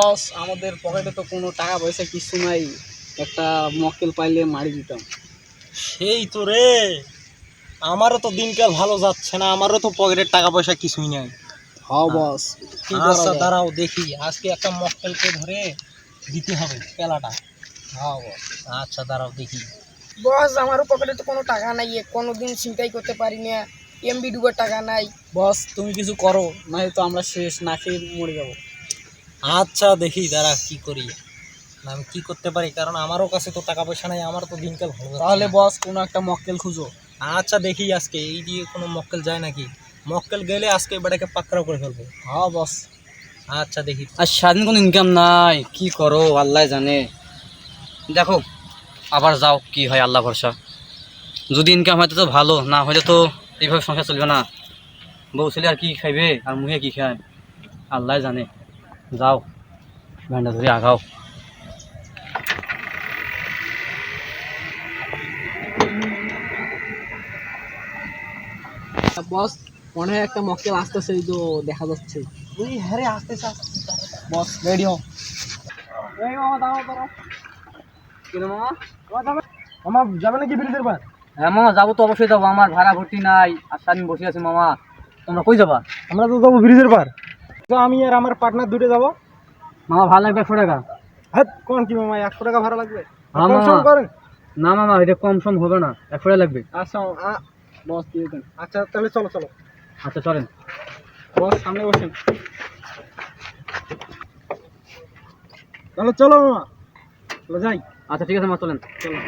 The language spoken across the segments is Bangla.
বস আমাদের পকেটে তো কোনো টাকা পয়সা কিছু নাই। একটা মক্কেল পাইলে মারি দিতাম। সেই তো রে। আমারও তো দিনকাল ভালো যাচ্ছে না আমারও তো পকেটের টাকা পয়সা কিছুই নাই। হ্যাঁ বস আচ্ছা দাঁড়াও দেখি। আজকে একটা মক্কেলকে ধরে দিতে হবে পেলাটা। হ্যাঁ বস আচ্ছা দাঁড়াও দেখি। বস আমারও পকেটে তো কোনো টাকা নাই কোনো দিন ছিনতাই করতে পারি না এমবি ডুবের টাকা নাই। বস তুমি কিছু করো। নাই তো আমরা শেষ না খেয়ে মরে যাব। আচ্ছা দেখি দাঁড়া কি করি। আমি কি করতে পারি? কারণ আমারও কাছে তো টাকা পয়সা নাই আমার তো দিনকাল ভালো তাহলে বস কোনো একটা মক্কেল খুঁজো। আচ্ছা দেখি আজকে এই দিয়ে কোনো মক্কেল যায় নাকি? মক্কেল গেলে আজকে বেটাকে পাকড়াও করে ফেলব। হ্যাঁ বস। আচ্ছা দেখি। আর স্বাধীন কোনো ইনকাম নাই কি করো আল্লাহ জানে। দেখো আবার যাও কি হয় আল্লাহ ভরসা। যদি ইনকাম হয় তো ভালো না হলে তো এইভাবে সংসার চলবে না। বউ ছেলে আর কি খাইবে আর মুহে কি খায়? আল্লাহ জানে। যাও ভ্যানটা ধরে আগাও বস মনে হয় একটা মক্কেল আসতেছে এই তো দেখা যাচ্ছে। ওই হ্যারে আসতে বস রেডি হও। এই মামা যাবে নাকি ব্রিজের পার হ্যাঁ মামা যাব তো অবশ্যই যাব। আমার ভাড়া ভর্তি নাই আর স্বাধীন বসে আছি মামা। তোমরা কই যাবা? আমরা তো যাব ব্রিজের পার তো আমি আর আমার পার্টনার দুটো যাব। মামা ভাড়া লাগবে একশো টাকা? হ্যাঁ কোন কি মামা একশো টাকা ভাড়া লাগবে? কম করেন। না মামা এটা কম সম হবে না একশো টাকা লাগবে। আচ্ছা আ- বস দিয়ে দেন। আচ্ছা তাহলে চলো চলো। আচ্ছা চলেন। বস সামনে বসেন। তাহলে চলো মামা। চলো যাই। আচ্ছা ঠিক আছে মা চলেন। চলো।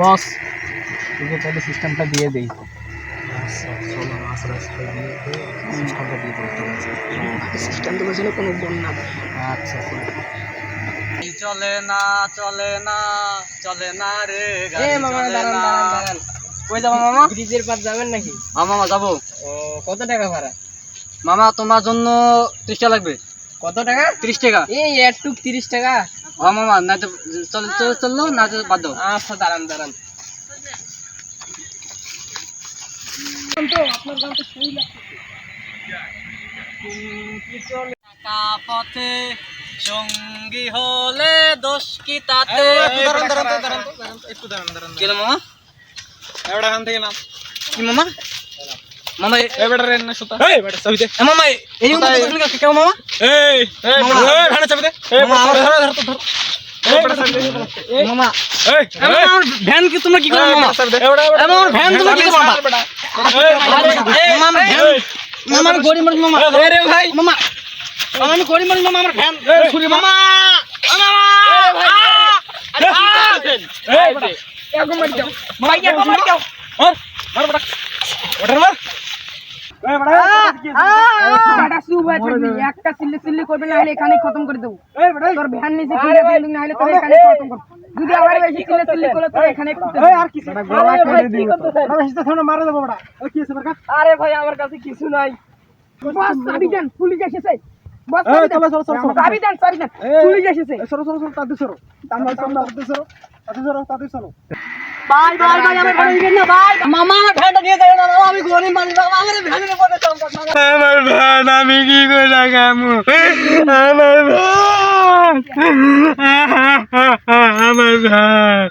বস তোকে তাহলে সিস্টেমটা দিয়ে দেই। সিস্টেম বলছিল কোনো বন্যা আচ্ছা চলে না চলে না চলে না রে এ মামা দাঁড়ান দাঁড়ান দাঁড়ান। কই যাব মামা? ব্রিজের পার যাবেন নাকি? হ্যাঁ মামা যাব। ও কত টাকা ভাড়া? মামা তোমার জন্য ত্রিশ টাকা লাগবে। কত টাকা? ত্রিশ টাকা। এই একটুক তিরিশ টাকা। হ্যাঁ মামা না তো চল চল- চলল না তো বাদ দাও আচ্ছা দাঁড়ান দাঁড়ান পথে সঙ্গী হলে দোষ কি তাতে দাঁড়ান দাঁড়ান দাঁড়ান একটু দাঁড়ান দাঁড়ান কি মামা এবার এখান থেকে নাম কি মামা মামা এ- এবার রেন না সুতা এই বেটা চাবিতে এ মামা এ- এই রকম কথা বলছিস কেন, কেন মামা এই এই এই ভাড়া চাবিতে এই মামা, ধর ধর ধর ধর এই বেটা চাবিতে মামা এই এ মামা, আমার ভ্যান কি তোমরা কি করো মামা এ মামা, আমার ভ্যান তোমরা কি করো মামা এ মামা আমার ভ্যান মামা আমি গরিব মানুষ মামা এ রে ভাই মামা মামা আমি গরিব মানুষ মামা আমার ভ্যান ছুরি মামা ও মামা এরকম মারি যাও ভাই এরকম মারি যাও বাটা একটা সিল্লি সিল্লি করবে না হলে এখানেই খতম করে দেবো। তোর ভ্যান নিচে ফেলবি না হলে তোর এখানে খতম করব। যদি আবার বেশি সিল্লি সিল্লি করলে তোর এখানে আর কি আরে ভাই আমার কাছে কিছু নাই। বস চাবি দেন পুলিশ এসেছে। বস চাবি দেন। চাবি দেন চাবি দেন। পুলিশ এসেছে। বাই বাই বাই আমার দিবেন না মামা আমার ভ্যানটা দিয়ে দেয় না আমি গরিব মানুষ মামা আমার ভ্যানের পরে আমার ভান আমি কি করে লাগামু আমার ভান আমার ভান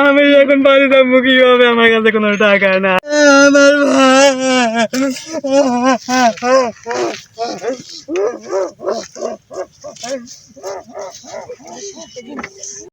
আমি এখন বাড়ি যাব কি হবে আমার কাছে কোনো টাকা না আমার ভান